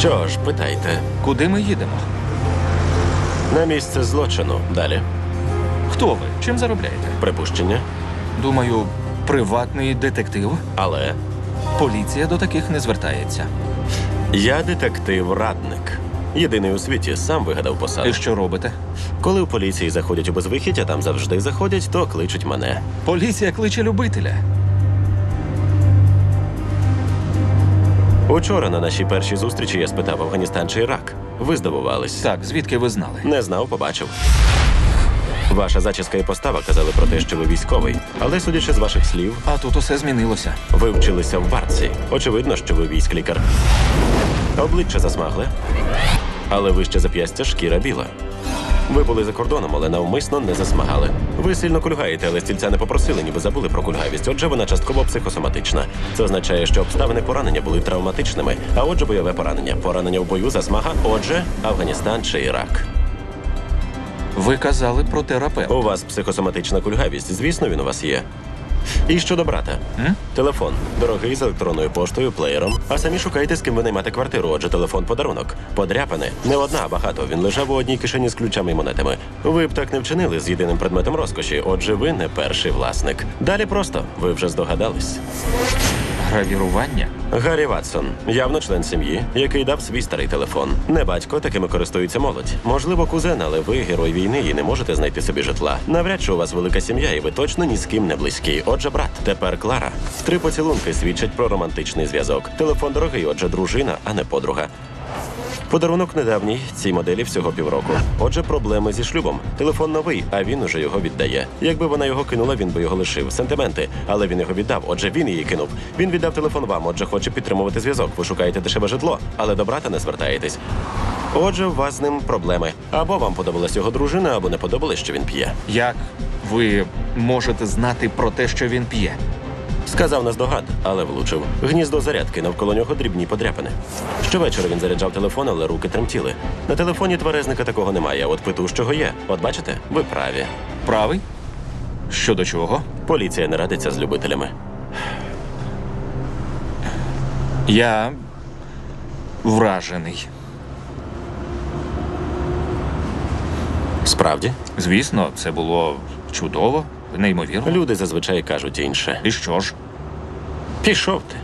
Що ж, питайте. Куди ми їдемо? На місце злочину. Далі. Хто ви? Чим заробляєте? Припущення. Думаю, приватний детектив. Але Поліція до таких не звертається. я детектив-радник. Єдиний у світі сам вигадав посаду. І що робите? Коли в поліції заходять у безвихідь, а там завжди заходять, то кличуть мене. Поліція кличе любителя. Учора на нашій першій зустрічі я спитав Афганістан чи Ірак. Ви здивувались. Так, звідки ви знали? Не знав, побачив. Ваша зачіска і постава казали про те, що ви військовий. Але судячи з ваших слів, А тут усе змінилося. ви вчилися в Бартсі. Очевидно, що ви військ-лікар. Обличчя засмагле, але вище зап'ястя шкіра біла. Ви були за кордоном, але навмисно не засмагали. Ви сильно кульгаєте, але стільця не попросили, ніби забули про кульгавість. Отже, вона частково психосоматична. Це означає, що обставини поранення були травматичними, а отже, бойове поранення. Поранення в бою, засмага. Отже, Афганістан чи Ірак. Ви казали про терапевт. У вас психосоматична кульгавість. Звісно, він у вас є. І щодо брата. М? Телефон дорогий з електронною поштою, плеєром. А самі шукайте, з ким ви наймати квартиру. Отже, телефон подарунок. Подряпане. Не одна, а багато. Він лежав у одній кишені з ключами і монетами. Ви б так не вчинили з єдиним предметом розкоші. Отже, ви не перший власник. Далі просто ви вже здогадались. Гравірування. Гаррі Ватсон, явно член сім'ї, який дав свій старий телефон. Не батько, такими користується молодь. Можливо, кузен, але ви герой війни і не можете знайти собі житла. Навряд чи у вас велика сім'я, і ви точно ні з ким не близькі. Отже, брат, тепер Клара. Три поцілунки свідчать про романтичний зв'язок. Телефон дорогий, отже, дружина, а не подруга. Подарунок недавній, цій моделі всього півроку. Отже, проблеми зі шлюбом. Телефон новий, а він уже його віддає. Якби вона його кинула, він би його лишив. Сентименти, але він його віддав. Отже, він її кинув. Він віддав телефон вам. Отже, хоче підтримувати зв'язок. Ви шукаєте дешеве житло, але до брата не звертаєтесь. Отже, у вас з ним проблеми. Або вам подобалась його дружина, або не подобалось, що він п'є. Як ви можете знати про те, що він п'є? Сказав наздогад, але влучив. Гніздо зарядки навколо нього дрібні подряпини. Щовечора він заряджав телефон, але руки тремтіли. На телефоні тверезника такого немає. От питущого є. От бачите, ви праві. Правий? Щодо чого? Поліція не радиться з любителями. Я вражений. Справді, Звісно, це було чудово, неймовірно. люди зазвичай кажуть інше. І що ж? Пішов ти.